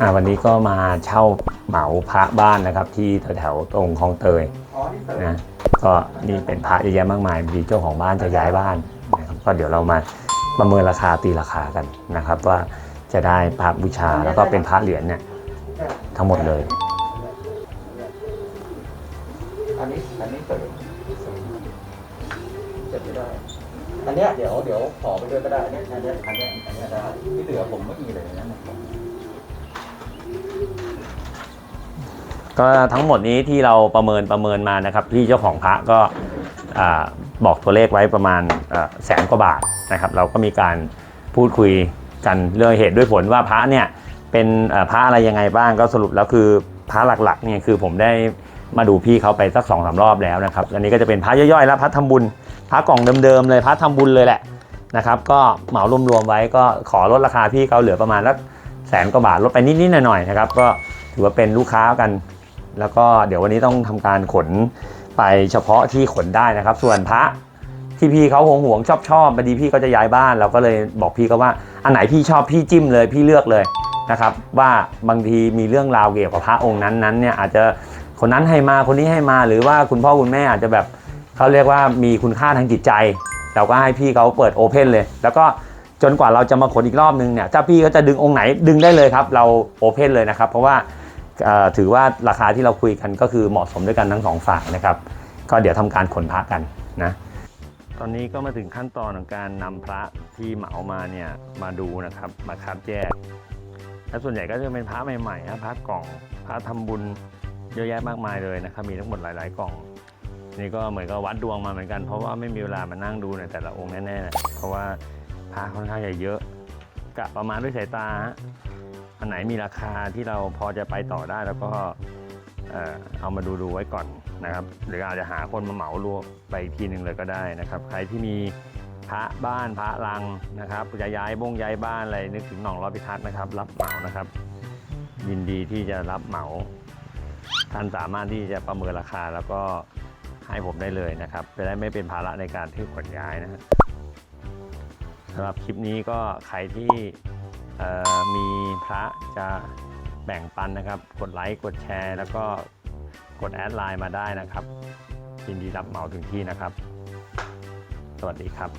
อ่าวันนี้ก็มาเช่าเหมาพระบ้านนะครับ ที่แถวๆตรงคลองเตยนะก็นี่เป็นพระเยอะแยะมากมายมีเจ้าของบ้านจะย้ายบ้านนะครับก็เดี๋ยวเรามาประเมินราคาตีราคากันนะครับ ว่าจะได้พระบูชาแล้วก็เป็นพระเหรียญเนี่ยทั้งหมดเลยอันนี้อันนี้เติมเจ็บไม่ได้อันเนี้ยเดี๋ยวเดี๋ยวขอไปด้วยก็ได้อันเนี้ยอันเนี้ยอันเนี้ยอันเนี้ยได้ที่เหลือผมไม่มีเลยนะ ก็ทั้งหมดนี้ที่เราประเมินประเมินมานะครับพี่เจ้าของพระก็บอกตัวเลขไว้ประมาณแสนกว่าบาทนะครับ เราก็มีการพูดคุยกันเรื่องเหตุด้วยผลว่าพระเนี่ยเป็นพระอะไรยังไงบ้างก็สรุปแล้วคือพระหลักๆเนี่ยคือผมได้มาดูพี่เขาไปสักสองสามรอบแล้วนะครับอันนี้ก็จะเป็นพระย่อยๆ แล้วพระทำบุญพระกล่องเดิมๆเลยพระทำบุญเลยแหละนะครับก็เหมารวมๆไว้ก็ขอลดราคาพี่เขาเหลือประมาณสักแสนกว่าบาทลดไปนิดๆหน่อยๆนะครับก็ถือว่าเป็นลูกค้ากัน แล้วก็เดี๋ยววันนี้ต้องทำการขนไปเฉพาะที่ขนได้นะครับ ส่วนพระที่พี่เขาหวงหวงชอบชอบพอดีพี่ก็จะย้ายบ้านเราก็เลยบอกพี่เขาว่าอันไหนพี่ชอบพี่จิ้มเลยพี่เลือกเลยนะครับ ว่าบางทีมีเรื่องราวเกี่ยวกับพระองค์นั้นๆเนี่ยอาจจะคนนั้นให้มาคนนี้ให้มาหรือว่าคุณพ่อคุณแม่อาจจะแบบเขาเรียกว่ามีคุณค่าทางจิตใจ เราก็ให้พี่เขาเปิดโอเพนเลย แล้วก็จนกว่าเราจะมาขนอีกรอบนึงเนี่ยถ้าพี่เขาจะดึงองค์ไหนดึงได้เลยครับ เราโอเพนเลยนะครับ เพราะว่า ถือว่าราคาที่เราคุยกันก็คือเหมาะสมด้วยกันทั้งสองฝ่ายนะครับ ก็เดี๋ยวทำการขนพระกันนะตอนนี้ก็มาถึงขั้นตอนของการนำพระที่เหมามาเนี่ยมาดูนะครับมาคัดแยกและส่วนใหญ่ก็จะเป็นพระใหม่ๆนะพระกล่องพระทำบุญเยอะแยะมากมายเลยนะครับ มีทั้งหมดหลายๆกล่อง นี่ก็เหมือนกับวัดดวงมาเหมือนกันเพราะว่าไม่มีเวลามานั่งดูในแต่ละองค์แน่ๆเพราะว่าพระค่อนข้างจะเยอะ กะประมาณด้วยสายตา อันไหนมีราคาที่เราพอจะไปต่อได้แล้วก็เอามาดูดูไว้ก่อนนะครับ หรืออาจจะหาคนมาเหมารวมไปอีกทีหนึ่งเลยก็ได้นะครับ ใครที่มีพระบ้านพระลังนะครับจะย้ายบงย้ายบ้านอะไรนึกถึงหนองรอพิทักษ์นะครับ รับเหมานะครับ ยินดีที่จะรับเหมา ท่านสามารถที่จะประเมินราคาแล้วก็ให้ผมได้เลยนะครับจะได้ไม่เป็นภาระในการที่ขนย้ายนะฮะสำหรับคลิปนี้ก็ใครที่มีพระจะแบ่งปันนะครับ กดไลค์กดแชร์ แล้วก็กดแอดไลน์มาได้นะครับยินดีรับเหมาถึงที่นะครับ สวัสดีครับ